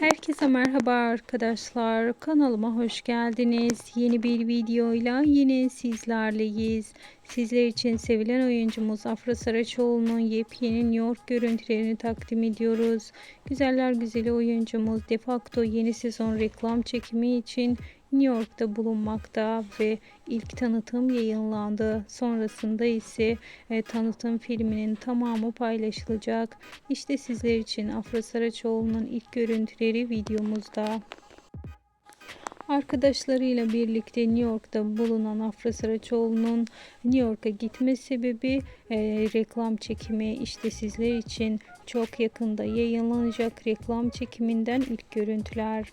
Herkese merhaba arkadaşlar. Kanalıma hoş geldiniz. Yeni bir videoyla yine sizlerleyiz. Sizler için sevilen oyuncumuz Afra Saraçoğlu'nun yepyeni New York görüntülerini takdim ediyoruz. Güzeller güzeli oyuncumuz de facto yeni sezon reklam çekimi için New York'ta bulunmakta ve ilk tanıtım yayınlandı. Sonrasında ise e, tanıtım filminin tamamı paylaşılacak. İşte sizler için Afra Saraçoğlu'nun ilk görüntüleri videomuzda. Arkadaşlarıyla birlikte New York'ta bulunan Afra Saraçoğlu'nun New York'a gitme sebebi e, reklam çekimi. İşte sizler için çok yakında yayınlanacak reklam çekiminden ilk görüntüler.